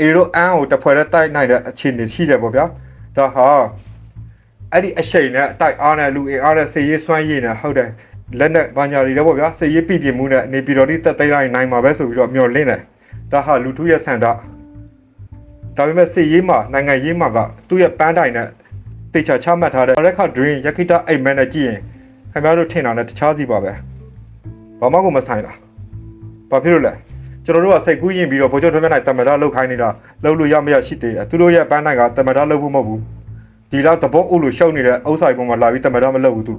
အေတို့အန်းကိုတစ်ဖွဲ့တည်းတိုက်နိုင်တဲ့အခြေအနေရှိတယ်ပေါ့ဗျာဒါဟာအဲ့ဒီအချိန်နဲ့တိုက်အားနဲ့လူအင်အားနဲ့စေရေးစွမ်းရည်နဲ့ဟုတ်တယ်လက်နဲ့ဘာညာတွေတော့ပေါ့ဗျာစေရေးပြပြမှုနဲ့နေပြည်တော်တိတက်သိမ်းလိုက်နိုင်မှာပဲဆိုပြီးတော့မျှော်လင့်တယ်ဒါဟာလူထုရဲ့ဆန္ဒဒါပေမဲ့စေရေးမှာနိုင်ငံရေးမှာကသူ့ရဲ့ပန်းတိုင်နဲ့တေချာချမှတ်ထားတဲ့ရက်ခဒရင်းယခိတအိမ်မက်နဲ့ကြည့်ရင်ခင်ဗျားတို့ထင်တာနဲ့တခြားစီပါပဲဘာမှကိုမဆိုင်တာဘာဖြစ်လို့လဲ ကျွန်တော်တို့ကစိတ်ကူးရင်ပြီးတော့ဗိုလ်ချုပ်ထွန်းမြတ်နိုင်တမရလောက်ခိုင်းနေတာလောက်လို့ရမရရှိသေးတယ်သူတို့ရဲ့ပန်းနိုင်ကတမရလောက်ဖို့မဟုတ်ဘူးဒီလောက်တဘောအုပ်လို့ရှုပ်နေတဲ့ဥစ္စာပုံမှာလာပြီးတမရမလောက်ဘူးသူ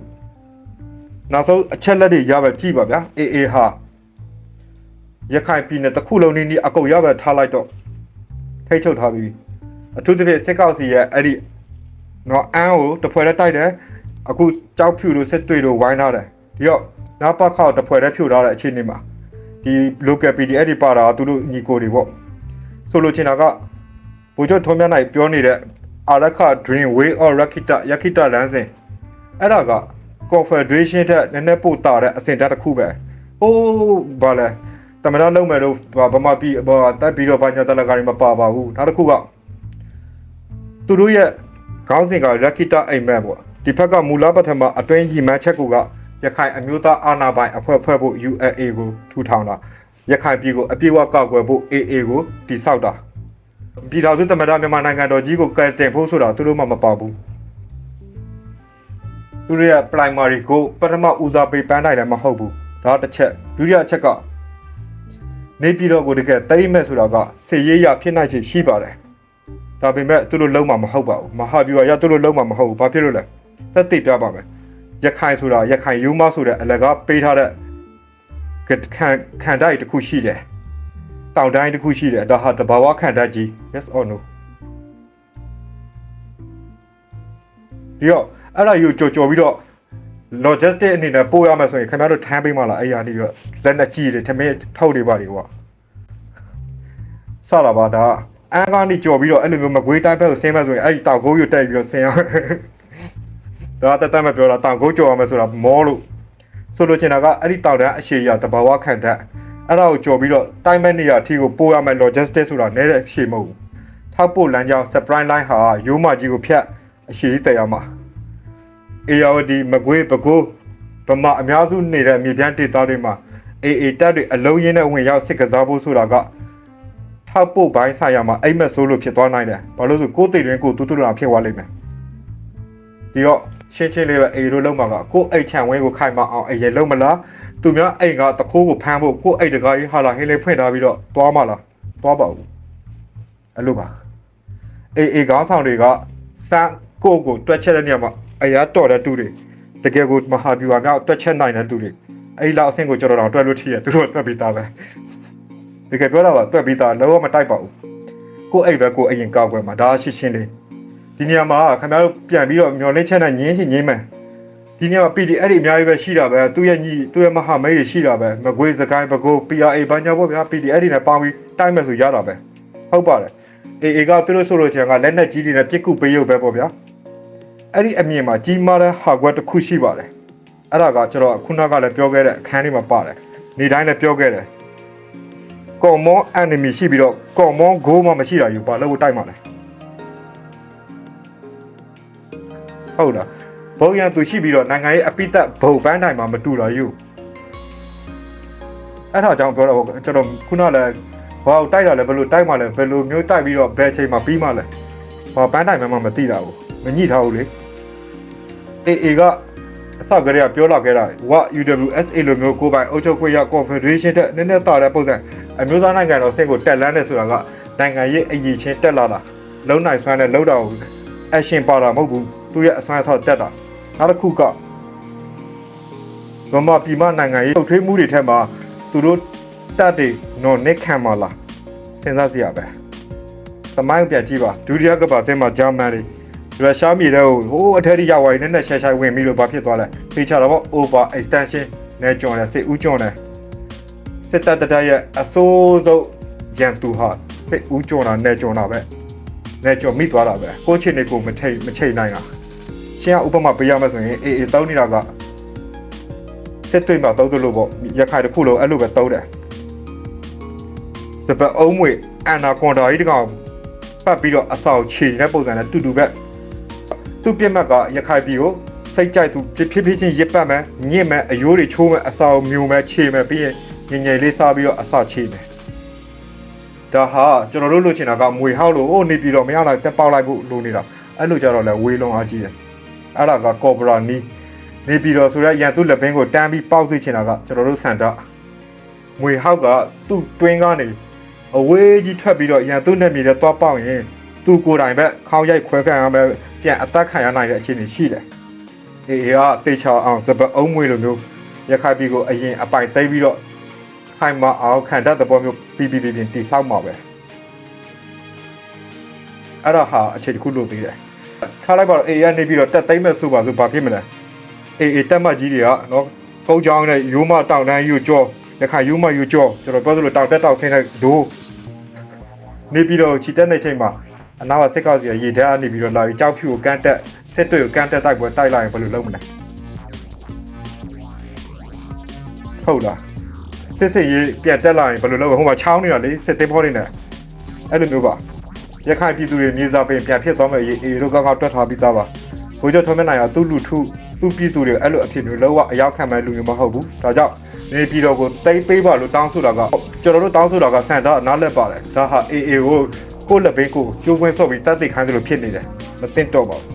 နောက်ဆုံးအချက်လက်တွေရပဲကြည့်ပါဗျာအေးအေးဟာရခိုင်ပြည်နယ်တစ်ခုလုံးနီးနီးအကုန်ရပဲထားလိုက်တော့ထိတ်ချုပ်ထားပြီးအထူးသဖြင့်စစ်ကောက်စီရဲ့အဲ့ဒီနော်အန်းကိုတစ်ဖွဲ့တည်းတိုက်တယ်အခုကြောက်ဖြူလို့စစ်တွေလို့ဝိုင်းထားတယ်ဒီတော့နားပတ်ခောက်တစ်ဖွဲ့တည်းဖြူထားတဲ့အခြေအနေမှာ ဒီ local PDF တွေပါတာသူတို့ညီကိုတွေပေါ့ဆိုလိုချင်တာကဘိုလ်ချုပ်ထုံးမြတ်နိုင်ပြောနေတဲ့အာရခ dream way or rakita yakita လမ်းစဉ်အဲ့ဒါက confederation တဲ့နည်းနည်းပို့တာတဲ့အဆင့်တက်တစ်ခုပဲဟိုးဘာလဲတမနာလုံးမယ်တော့ဗမာပြည်ဘာတက်ပြီးတော့ဘာညာတလကာရီမပါပါဘူးနောက်တစ်ခုကသူတို့ရဲ့ခေါင်းစဉ်က rakita အိမ်မက်ပေါ့ဒီဘက်ကမူလပထမအတွင်းကြီးမှန်းချက်ကူက ရခိုင်အမျိုးသားအာဏာပိုင်အဖွဲ့ဖွဲ့ဖို့ ULA ကိုထူထောင်တာရခိုင်ပြည်ကိုအပြည့်အဝကောက်ွယ်ဖို့ AA ကိုတိဆောက်တာပြည်တော်စုသမ္မတမြန်မာနိုင်ငံတော်ကြီးကိုကယ်တင်ဖို့ဆိုတာသူတို့မှမပါဘူးသူတို့ရဲ့ primary ကိုပထမဦးစားပေးပန်းနိုင်လည်းမဟုတ်ဘူးဒါတစ်ချက်ဒုတိယအချက်ကနေပြည်တော်ကိုတကယ်တိမ့်မဲ့ဆိုတာကစေရေးရဖြစ်နိုင်ချေရှိပါတယ်ဒါပေမဲ့သူတို့လုံးမှာမဟုတ်ပါဘူးမဟာဗျူဟာရသူတို့လုံးမှာမဟုတ်ဘူးဘာဖြစ်လို့လဲသက်သိပြပါမယ် ရခိုင်ဆိုတာရခိုင်ယူမဆိုတဲ့အလကားပေးထားတဲ့ခံခံတိုက်တစ်ခုရှိတယ်။တောင်တိုင်းတစ်ခုရှိတယ်ဒါဟာတဘာဝခံတိုက်ကြီး yes or no ဒီတော့အဲ့ဒါယူကြော်ကြော်ပြီးတော့ logistic အနေနဲ့ပို့ရမယ်ဆိုရင်ခင်ဗျားတို့ထမ်းပေးမှလားအဲ့ရနေပြီးတော့လက်နဲ့ကြည့်တယ်ထမင်းထုတ်နေပါလေကွာစလာပါဒါအန်ကနေကြော်ပြီးတော့အဲ့လိုမျိုးမကွေးတိုင်းဘက်ကိုဆင်းမဲ့ဆိုရင်အဲ့ဒီတောက်ကိုးယူတက်ပြီးတော့ဆင်းရ ဒါတက်တက်မပြောတာတောင်ကုန်းကြော်ရမယ်ဆိုတာမောလို့ဆိုလိုချင်တာကအဲ့ဒီတောင်တန်းအရှိရတဘာဝခံတတ်အဲ့ဒါကိုကြော်ပြီးတော့တိုင်းမဲ့နေရအထီကိုပို့ရမယ် logistic ဆိုတာနဲတဲ့အရှိမဟုတ်ဘူးထောက်ပို့လမ်းကြောင်း supply line ဟာရိုးမကြီးကိုဖြတ်အရှိတည်ရမှာ ARD မကွေးပကိုးဗမာအများစုနေတဲ့မြေပြန့်ဒေသတွေမှာ AA တပ်တွေအလုံးရင်းနဲ့ဝင်ရောက်စစ်ကစားဖို့ဆိုတာကထောက်ပို့ဘိုင်းဆိုင်ရာမှာအိမ်မက်ဆိုးလို့ဖြစ်သွားနိုင်တယ်ဘာလို့လဲဆိုကိုယ်တည်တွင်ကိုယ်တူတူလာဖြစ်သွားလိမ့်မယ်ဒီတော့ ရှင်းရှင်းလေးပဲအေတို့လုံးမှာကကိုယ်အိတ်ချံဝင်းကိုခိုင်မအောင်အရင်လုံးမလားသူများအိမ်ကတခိုးကိုဖမ်းဖို့ကိုယ်အိတ်တကားကြီးဟာလာဟင်းလေးဖွင့်ထားပြီးတော့သွားမလားသွားပါဘူးအဲ့လိုပါအေအေကောင်းဆောင်တွေကစမ်းကိုကိုတွက်ချက်တဲ့နေရာမှာအရာတော်တဲ့သူတွေတကယ်ကိုမဟာဗျူဟာမြောက်တွက်ချက်နိုင်တဲ့သူတွေအဲ့လောက်အဆင့်ကိုကျွန်တော်တို့တွက်လို့ထီးတယ်သူတို့တွက်ပြီးသားပဲတကယ်ပြောတာပါတွက်ပြီးသားလုံးဝမတိုက်ပါဘူးကိုယ်အိတ်ပဲကိုယ်အရင်ကောက်ွယ်မှာဒါရှင်းရှင်းလေး ဒီနေရာမှာခင်ဗျားတို့ပြန်ပြီးတော့မျောလင်းချက်နဲ့ညင်းချင်ညင်းမယ်ဒီနေရာမှာ PD အဲ့ဒီအများကြီးပဲရှိတာပဲသူ့ရဲ့ညီသူ့ရဲ့မဟာမိတ်တွေရှိတာပဲမကွေးစကိုင်းပကိုး PRA ဘာညာပေါ့ဗျာ PD အဲ့ဒီနဲ့ပေါင်းပြီးတိုက်မယ်ဆိုရတာပဲဟုတ်ပါတယ် AA ကသူတို့ဆိုလို့ချင်ကလက်နက်ကြီးတွေနဲ့ပြစ်ကူပေးရုပ်ပဲပေါ့ဗျာအဲ့ဒီအမြင်မှာကြီးမားတဲ့ဟာကွက်တစ်ခုရှိပါတယ်အဲ့ဒါကကျွန်တော်ခုနကလည်းပြောခဲ့တဲ့အခန်းလေးမှာပါတယ်နေတိုင်းလည်းပြောခဲ့တယ် common enemy ရှိပြီးတော့ common goal မှမရှိတာယူပါလို့တိုက်မှာလဲ ဟုတ်လားဘုံရန်သူရှိပြီးတော့နိုင်ငံရေးအပိသက်ဘုံပန်းတိုင်းမှာမတူတော့ယူအဲ့ဒါကြောင့်ပြောတော့ကျွန်တော်ခုနလည်းဘာကိုတိုက်တာလဲဘယ်လိုတိုက်မှလဲဘယ်လိုမျိုးတိုက်ပြီးတော့ဘယ်အချိန်မှာပြီးမှလဲဘာပန်းတိုင်းမှမသိတာဘူးမညှိထားဘူးလေအေအေကအစကတည်းကပြောလာခဲ့တာဝ UWSA လိုမျိုးကိုပိုင်အုပ်ချုပ်ခွင့်ရ Confederation တဲ့နည်းနည်းတာတဲ့ပုံစံအမျိုးသားနိုင်ငံတော်စင်ကိုတက်လန်းနေဆိုတာကနိုင်ငံရေးအရေးချင်းတက်လာတာလုံနိုင်ဆွမ်းနဲ့လုံတာကို action ပါတာမဟုတ်ဘူး သူရဲ့အစွမ်းအဆောက်တက်တာနောက်တစ်ခုကဗမာပြည်မနိုင်ငံရေးထုတ်ထွေးမှုတွေထက်မှာသူတို့တက်တွေနော်နစ်ခံမလားစဉ်းစားစရာပဲသမိုင်းပြန်ကြည့်ပါဒုတိယကမ္ဘာစစ်မှာဂျာမန်တွေရုရှားမြေတဲ့ဟိုဟိုအထက်ထိရောက်သွားရင်နည်းနည်းရှာရှာဝင်ပြီးတော့ဘာဖြစ်သွားလဲဖေးချတာပေါ့ over extension နဲ့ကြော်တယ်စစ်ဦးကြော်တယ်စစ်တပ်တတရဲ့အစိုးဆုံးရန်သူဟာစစ်ဦးကြော်တာနဲ့ကြော်တာပဲနဲ့ကြော်မိသွားတာပဲကိုချစ်နေကိုမထိတ်မချိတ်နိုင်တာ ရှင်းကဥပမာပေးရမယ်ဆိုရင်အေးအေးတောင်းနေတာကစစ်တွေမှာတောင်းတယ်လို့ပေါ့ရခိုင်တစ်ခုလုံးအဲ့လိုပဲတောင်းတယ်စပအုံးမွေအန်နာကွန်တာကြီးတကောင်ပတ်ပြီးတော့အဆောက်ခြေတဲ့ပုံစံနဲ့တူတူပဲသူ့ပြက်မှတ်ကရခိုင်ပြည်ကိုစိတ်ကြိုက်သူဖြည်းဖြည်းချင်းရစ်ပတ်မယ်ညစ်မယ်အယိုးတွေချိုးမယ်အဆောက်မျိုးမယ်ခြေမယ်ပြီးရင်ငငယ်လေးစားပြီးတော့အဆောက်ခြေမယ်ဒါဟာကျွန်တော်တို့လိုချင်တာကမွေဟောက်လို့ဟိုနေပြီးတော့မရလိုက်တက်ပေါက်လိုက်ဖို့လိုနေတာအဲ့လိုကြတော့လဲဝေးလုံးအားကြီးတယ် အဲ့ဒါကကော်ပိုရာနီနေပြီးတော့ဆိုတော့ရန်သူလက်ဘင်းကိုတန်းပြီးပေါက်စေချင်တာကကျွန်တော်တို့စန်တာမွေဟောက်ကသူ့တွင်းကနေအဝေးကြီးထွက်ပြီးတော့ရန်သူ့နဲ့မြေထဲသွားပေါက်ရင်သူကိုယ်တိုင်ပဲခေါင်းရိုက်ခွဲခံရမယ်ပြန်အသက်ခံရနိုင်တဲ့အခြေအနေရှိတယ်။အေးကတေချောအောင်စပအုံးမွေလိုမျိုးရခိုင်ပြည်ကိုအရင်အပိုင်သိမ်းပြီးတော့ခိုင်မအောင်ခံတတ်တဲ့ပေါ်မျိုးပြီးပြီးပြီးတိဆောက်မှာပဲ။အဲ့ဒါဟာအခြေတစ်ခုလို့သိတယ်။ ထားလိုက်ပါတော့အေးရနေပြီးတော့တက်သိမ်းမဲ့ဆိုပါဆိုဘာဖြစ်မလဲ။အေးအေးတက်မကြီးတွေကနော်ကုန်းချောင်းနဲ့ရိုးမတောင်တန်းယူကြောရခိုင်ရိုးမယူကြောကျွန်တော်ပြောသလိုတောင်တက်တောင်ဆင်းတဲ့ဒိုးနေပြီးတော့ခြိတက်နေချိန်မှာအနာကစစ်ကောက်စီရေဓာတ်ကနေပြီးတော့လာပြီးကြောက်ဖြူကိုကန့်တက်စစ်တွေကိုကန့်တက်တိုက်ပွဲတိုက်လိုက်ရင်ဘယ်လိုလုပ်မလဲဟုတ်လားစစ်စစ်ရေးပြန်တက်လာရင်ဘယ်လိုလုပ်မလဲဟိုမှာချောင်းနေတာလေစစ်သေးဖောနေတယ်အဲ့လိုမျိုးပါ ရခိုင်ပြည်သူတွေမြေစာပင်ပြန်ဖြစ်သွားမယ်အေအေတို့ကောက်ကောက်တွက်ထားပြီးသားပါဘိုးကျော်ထုံးမနိုင်ကသူ့လူထုသူ့ပြည်သူတွေအဲ့လိုအဖြစ်မျိုးလုံးဝအရောက်ခံမဲ့လူမျိုးမဟုတ်ဘူးဒါကြောင့်နေပြည်တော်ကိုတိတ်ပေးပါလို့တောင်းဆိုတာကကျွန်တော်တို့တောင်းဆိုတာကစန်တာနားလက်ပါတယ်ဒါဟာအေအေကိုကိုယ့်လက်ဘေးကိုကျိုးခွင်းဆော့ပြီးတတ်သိခိုင်းသလိုဖြစ်နေတယ်မသိတော့ပါဘူး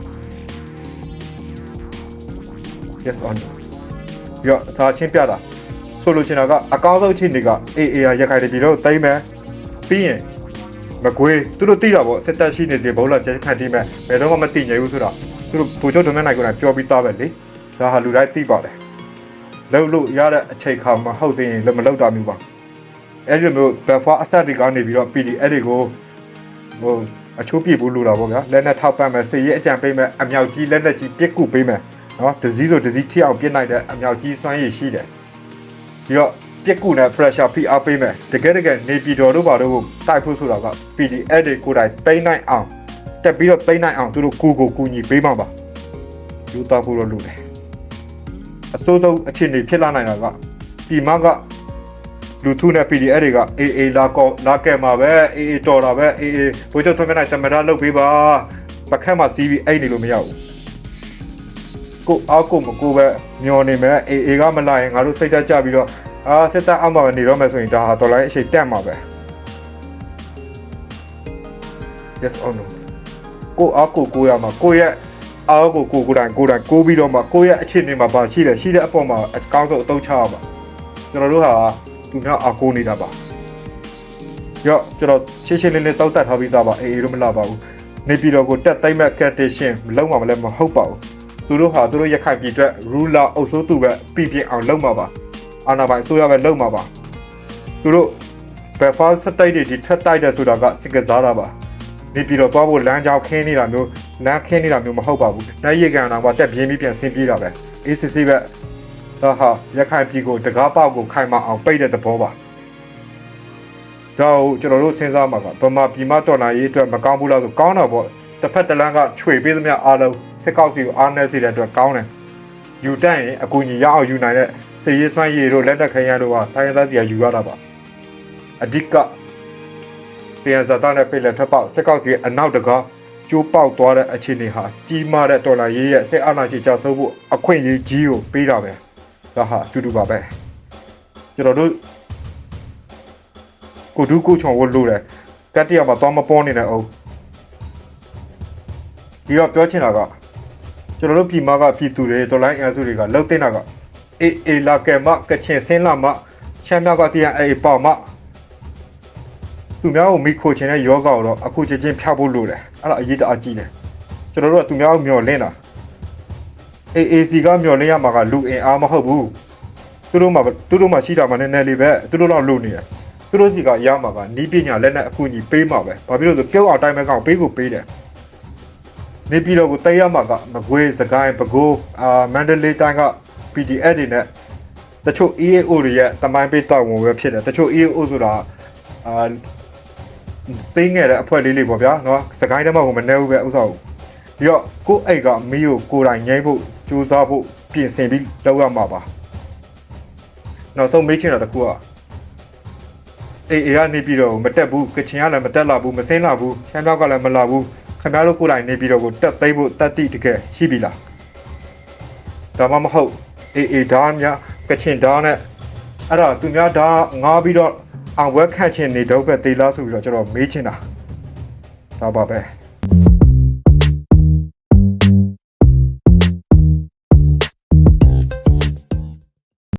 yes on ပြီးတော့သာချင်းပြတာဆိုလိုချင်တာကအကောင်းဆုံးအခြေအနေကအေအေရရခိုင်ပြည်တော့တိမ့်မယ်ပြီးရင် မကွေးသူတို့သိတာပေါ့စစ်တပ်ရှိနေတဲ့ဘုံလာကျခံတိမဲ့ဘယ်တော့မှမသိနိုင်ဘူးဆိုတော့သူတို့ဘူချုပ်ဒုံမဲ့နိုင်ကိုလည်းပြောပြီးသားပဲလေဒါဟာလူတိုင်းသိပါတယ်လှုပ်လို့ရတဲ့အချိန်ခါမဟုတ်သေးရင်လည်းမလှုပ်တာမျိုးပါအဲ့ဒီမျိုးဘက်ဖွာအဆက်တွေကနေပြီးတော့ PD အဲ့ဒီကိုဟိုအချိုးပြဖို့လိုတာပေါ့ဗျာလက်နဲ့ထောက်ပံ့မယ်စေရေးအကြံပေးမယ်အမြောက်ကြီးလက်လက်ကြီးပြစ်ကူပေးမယ်နော်ဒစည်းဆိုဒစည်းထိအောင်ပြစ်နိုင်တဲ့အမြောက်ကြီးစွမ်းရည်ရှိတယ်ပြီးတော့ ပြက်ကူနဲ့ pressure ဖိအားပေးမယ်တကယ်တကယ်နေပြည်တော်တို့ဘာတို့ကိုတိုက်ဖို့ဆိုတာက PDF တွေကိုယ်တိုင်တိမ့်နိုင်အောင်တက်ပြီးတော့တိမ့်နိုင်အောင်သူတို့ကိုကိုကူညီပေးမှာပါယူတာဖို့တော့လုပ်တယ်အစိုးဆုံးအခြေအနေဖြစ်လာနိုင်တာကဒီမကလူထုနဲ့ PDF တွေကအေးအေးလာကောလာကဲမှာပဲအေးအေးတော်တာပဲအေးအေးဘိုးချုပ်ထွန်းမြတ်နိုင်သမရလုပ်ပေးပါပခက်မှာစီးပြီးအိတ်နေလို့မရဘူးကိုအောက်ကိုမကိုပဲမျောနေမယ်အေအေကမလာရင်ငါတို့စိတ်တက်ကြပြီးတော့ အာစစ်တပ်အောက်မှာပဲနေတော့မယ်ဆိုရင်ဒါဟာတော်လိုင်းအရှိတ်တက်မှာပဲ yes or no ကိုအောက်ကိုကိုရမှာကိုရဲ့အောက်ကိုကိုကိုယ်တိုင်ကိုယ်တိုင်ကိုပြီးတော့မှကိုရဲ့အခြေအနေမှာပါရှိတယ်ရှိတဲ့အပေါ်မှာအကောင်းဆုံးအသုံးချရမှာကျွန်တော်တို့ဟာသူများအကိုနေတာပါရော့ကျွန်တော်ရှင်းရှင်းလင်းလင်းတောက်တက်ထားပြီးသားပါအေအေတို့မလာပါဘူးနေပြည်တော်ကိုတက်သိမ့်မဲ့ကက်တေရှင်မလုံးဝမလဲမဟုတ်ပါဘူးသူတို့ဟာသူတို့ရခိုင်ပြည်အတွက်ရူလာအုပ်စိုးသူပဲပြည်ပြင်းအောင်လုပ်မှာပါ အာနာပိုင်အစိုးရပဲလုပ်မှာပါသူတို့ဘယ်ဖာစတိုက်တွေဒီထက်တိုက်တယ်ဆိုတာကစစ်ကစားတာပါနေပြည်တော်သွားဖို့လမ်းကြောင်းခင်းနေတာမျိုးလမ်းခင်းနေတာမျိုးမဟုတ်ပါဘူးနိုင်ရကန်တော်ကတက်ပြင်းပြီးပြန်ဆင်းပြေးတာပဲ ACC ပဲဒါဟာရခိုင်ပြည်ကိုတကားပေါက်ကိုခိုင်မအောင်ပိတ်တဲ့သဘောပါဒါကိုကျွန်တော်တို့စဉ်းစားမှာကဗမာပြည်မတော်လာရေးအတွက်မကောင်းဘူးလားဆိုကောင်းတော့ပေါ့တစ်ဖက်တစ်လမ်းကခြွေပေးသမျှအားလုံးစစ်ကောက်စီကိုအားနည်းစေတဲ့အတွက်ကောင်းတယ်ယူတတ်ရင်အကူအညီရအောင်ယူနိုင်တဲ့ စေရေးစွမ်းရည်တို့လက်နက်ခဲယမ်းတို့ဟာတိုင်းရင်းသားစီကယူရတာပါအဓိကတရားဇာတာနဲ့ပြည်လက်ထပ်ပေါက်စစ်ကောက်စီအနောက်တကားကျိုးပေါက်သွားတဲ့အခြေအနေဟာကြီးမားတဲ့တော်လာရေးရဲ့စစ်အာဏာရှင်ကြောက်ဆိုးဖို့အခွင့်အရေးကြီးကိုပေးတာပဲဒါဟာအတူတူပါပဲကျွန်တော်တို့ကိုဒုကိုချောင်ဝတ်လို့တယ်ကတ္တရမှာတော့မပေါ်နေတဲ့အုပ်ဒီတော့ပြောချင်တာကကျွန်တော်တို့ပြည်မကပြည်သူတွေတော်လိုင်းအန်စုတွေကလှုပ်တင်တာက အေးအေးလာကဲမကချင်စင်းလာမချမ်းမြောက်ကတရားအေးပေါ့မသူများကိုမိခိုချင်တဲ့ယောဂါကိုတော့အခုချင်းချင်းဖျောက်ဖို့လိုတယ်အဲ့ဒါအရေးတအားကြီးတယ်ကျွန်တော်တို့ကသူများကိုမျောလင့်တာ AAC ကမျောလင့်ရမှာကလူအင်အားမဟုတ်ဘူးသူတို့မှသူတို့မှရှိတာမှနည်းနည်းလေးပဲသူတို့တော့လုပ်နေတယ်သူတို့စီကရမှာကနီးပညာလက်နဲ့အခုညီပေးမှာပဲဘာဖြစ်လို့လဲဆိုပြုတ်အောင်တိုင်းမဲ့ကောင်ပေးကိုပေးတယ်နေပြည်တော်ကိုတိုက်ရမှာကမကွေးစကိုင်းပဲခူးအာမန္တလေးတိုင်းက PDF တွေနဲ့တချို့ EAO တွေရဲ့တမိုင်းပိတ်တောက်ဝင်ပဲဖြစ်တယ်တချို့ EAO ဆိုတာအာသိငယ်တဲ့အဖွဲ့လေးလေးပေါ့ဗျာနော်စကိုင်းတမောက်ကမနေဘူးပဲဥစ္စာကိုပြီးတော့ကိုအိတ်ကမီးကိုကိုယ်တိုင်ငိမ့်ဖို့ကြိုးစားဖို့ပြင်ဆင်ပြီးလုပ်ရမှာပါနောက်ဆုံးမေးချင်တာတကူကအေးအေးကနေပြီးတော့မတက်ဘူးကချင်ကလည်းမတက်လာဘူးမစင်းလာဘူးချမ်းမြောက်ကလည်းမလာဘူးခင်ဗျားတို့ကိုယ်တိုင်နေပြီးတော့ကိုတက်သိမ့်ဖို့တတ်တိတကယ်ရှိပြီလားဒါမှမဟုတ် အေးအေးဒါများကချင်ဒါနဲ့အဲ့ဒါသူများဒါငားပြီးတော့အောင်ဝက်ခန့်ချင်နေတော့ပဲတေးလားဆိုပြီးတော့ကျွန်တော်မေးချင်တာဒါပါပဲ